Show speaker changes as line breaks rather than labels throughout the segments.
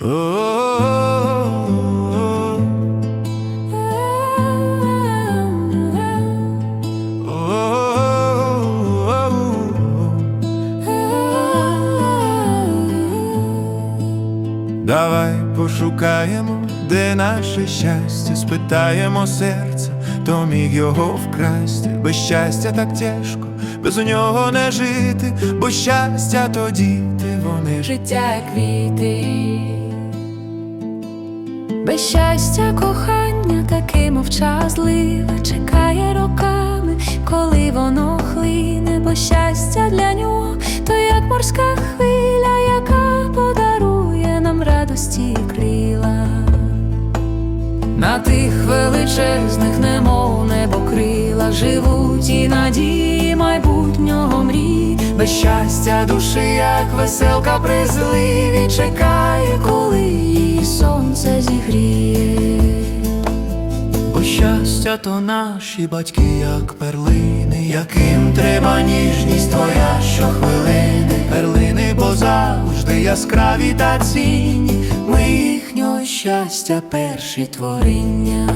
Давай пошукаємо, де наше щастя, спитаємо серце, хто міг його вкрасти, без щастя так тяжко, без нього не жити, бо щастя то діти вони
життя квіти, без щастя, кохання таке мовчазливе, чекає роками, коли воно хлине, бо щастя для нього, то як морська хвиля, яка подарує нам радості і крила. На тих величезних, немов небо крила, живуть і надії майбутнього мрій, без щастя душі, як веселка при зливі, чекає,
щастя то наші батьки, як перлини, яким треба ніжність твоя щохвилини, перлини, бо завжди яскраві та цінні, ми їхнього щастя перші творіння.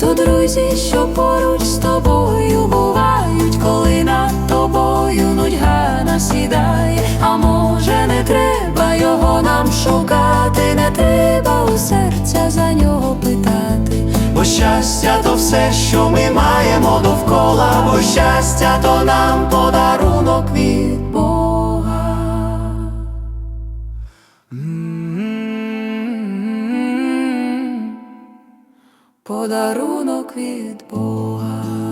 То друзі, що поруч з тобою бувають, коли над тобою нудьга насідає, а може не треба його нам шукати, не треба у серця за нього питати.
Бо щастя то все, що ми маємо довкола, бо щастя то нам подарунок від
Бога. Подарунок від Бога.